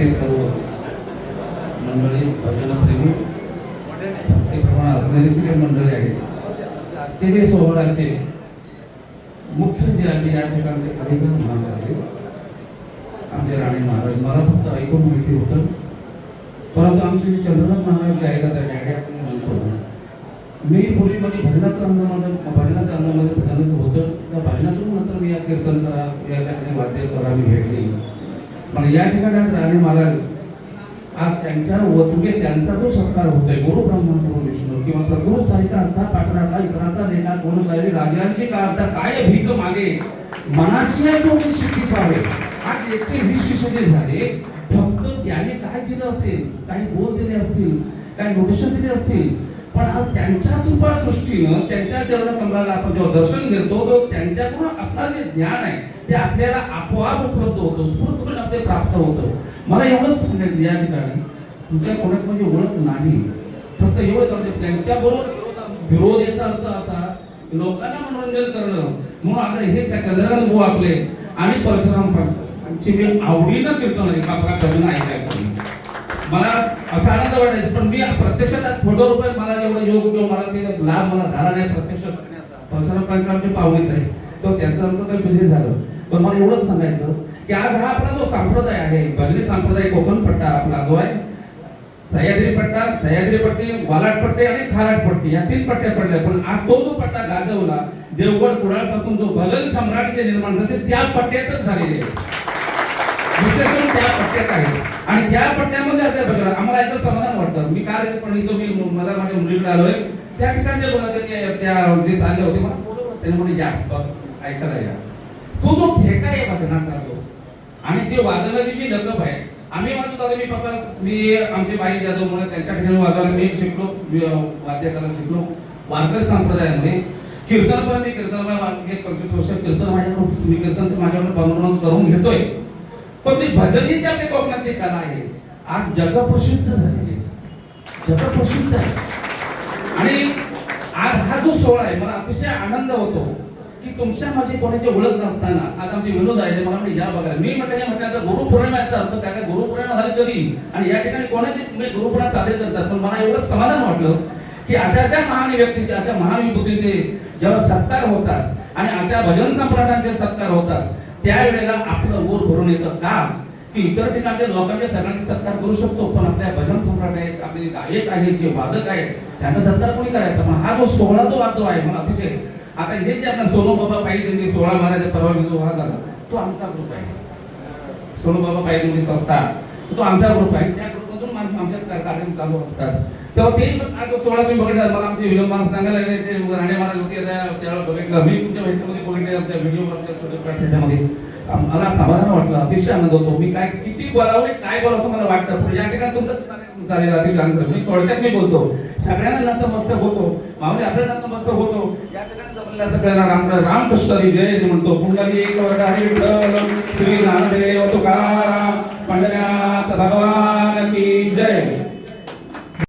ते सर्व मंडळी भजनप्रेमी. भक्तीप्रमाण असणारी जी काही मंडळी आहेत. ते जे सोहळ्याचे मुख्य जे आहे या ठिकाणचे अधिकार आहे. आमचे राणे महाराज मला फक्त ऐकून माहिती होतं. परंतु आमचे जे चंद्रनाथ महाराज जे आहेत त्या डॅडी म्हणतो मी पूर्वी म्हणजे भजनाचं अंदाज माझं भजनाचं अंदाज माझं भजनाचं होतं. त्या भजनातून नंतर मी या कीर्तन या ठिकाणी वाद्य करा भेट भेटली पण या ठिकाणी आज राणे महाराज आज त्यांच्या वतुके त्यांचा जो सत्कार होतोय गुरु ब्रह्मा गुरु विष्णू किंवा सद्गुरु साहित्य असता पाठराला इतराचा लेखा गुरु झाले राजांची अर्थ काय भीक मागे? मनाची तोंडी शिट्टी पावे. आज एकशे वीस विषय झाले फक्त त्याने काय दिलं असेल? काही बोल दिले असतील? काही नोटिशन दिले असतील? पण आज त्यांच्या कृपा दृष्टीनं त्यांच्या चरण कमलाला आपण जेव्हा दर्शन घेतो तो त्यांच्याकडून असणारं जे ज्ञान आहे ते आपल्याला आपोआप उपलब्ध होतं स्फूर्तपणे आपले प्राप्त होतं. मला एवढंच सांगायचं या ठिकाणी. तुमच्या कोणाची म्हणजे ओळख नाही. फक्त एवढं करते त्यांच्याबरोबर विरोध याचा अर्थ असा लोकांना मनोरंजन करणं म्हणून आता हे त्या कदरान भाऊ आपले. आणि परशुराम यांची मी आवडीनं कीर्तन आहे आपला भजन ऐकायचं. मला असा आनंद वाटायचा पण मी प्रत्यक्षात फोटो रुपये मला एवढं योग किंवा मला ते लाभ मला झाला नाही प्रत्यक्ष बघण्याचा परशुराम पंचरामचे पाहुणेच आहे. तो त्यांचं आमचं काही विधी झालं. पण मला एवढंच सांगायचं की आज हा आपला जो संप्रदाय आहे भजनी संप्रदाय कोकण पट्टा आपला जो आहे सह्याद्री पट्टा सह्याद्री पट्टी वालाट पट्टी आणि खालाट पट्टी या तीन पट्ट्या पडल्या. पण आज तो जो पट्टा गाजवला देवगड कुडाळपासून जो भजन सम्राट जे निर्माण झाले ते त्या पट्ट्यातच झालेले. आहे. विशेष त्या पट्ट्यात आहे. आणि त्या पट्ट्यामध्ये आता बघा आम्हाला एकच समाधान वाटतं. मी काल पण इथं मी मला माझ्या मुलीकडे आलोय. त्या ठिकाणच्या बोला ते त्या जे चालले होते मला बोलवलं त्याने म्हणजे या ऐकायला या. तो जो ठेका आहे भजनाचा तो आणि जे वाजवण्याची जी लकप आहे आम्ही वाजवत आलो मी पप्पा मी आमचे बाई जाधव म्हणून त्यांच्या ठिकाणी वाजवायला मी शिकलो वाद्यकाला शिकलो वारकरी संप्रदायामध्ये. कीर्तन पण मी कीर्तन एक पंचवीस वर्ष कीर्तन माझ्याकडून मी कीर्तन तर माझ्याकडे करून घेतोय. पण ती भजनी जी आपली कोकणातली कला आहे. आज जगप्रसिद्ध झालेली. जग जगप्रसिद्ध आहे. आणि आज हा जो सोहळा आहे मला अतिशय आनंद होतो की तुमच्या माझी कोणाची ओळख नसताना आज आमचे विनोद आहे मला म्हणजे या बघायला मी म्हटलं म्हटलं आता गुरुपौर्णिमेचा अर्थ काय? काय गुरुपौर्णिमा झाली कधी आणि या ठिकाणी कोणाची म्हणजे गुरुपौर्णिमा साजरी करतात? पण मला एवढं समाधान वाटलं की अशा ज्या महान व्यक्तीचे अशा महान विभूतीचे जेव्हा सत्कार होतात आणि अशा भजन सम्राटांचे सत्कार होतात त्यावेळेला आपलं ऊर भरून येतं. का? की इतर ठिकाणच्या लोकांच्या सगळ्यांचा सत्कार करू शकतो पण आपल्या भजन सम्राट आहेत आपले गायक आहेत जे वादक आहेत त्यांचा सत्कार कोणी करायचा? पण हा जो सोहळा जो वाजतो आहे मला अतिशय आता हे जे आपला सोनू बाबा पाहिजे सोळा सोहळा महाराज परवा जो सोहळा झाला तो आमचा ग्रुप आहे. सोनू बाबा पाहिजे संस्था. तो आमचा ग्रुप आहे. त्या ग्रुपमधून आम- आमच्या कार्यक्रम चालू असतात. तेव्हा ते सोहळा तुम्ही बघितला मला आमचे विलंब सांगायला लागले ते राणे महाराज होते त्यावेळेला बघितलं. मी तुमच्या त्याच्यामध्ये. मला समाधान वाटलं अतिशय आनंद होतो. मी काय किती बोलावं काय बोलावं असं मला वाटतं. पण या ठिकाणी तुमचं अतिशय आनंद. मी थोडक्यात मी बोलतो. सगळ्यांना नतमस्तक होतो. माऊली आपल्या नतमस्तक होतो. या ठिकाणी जमलेल्या सगळ्यांना राम रामकृष्ण जय म्हणतो पुंडली एक वर्ग आहे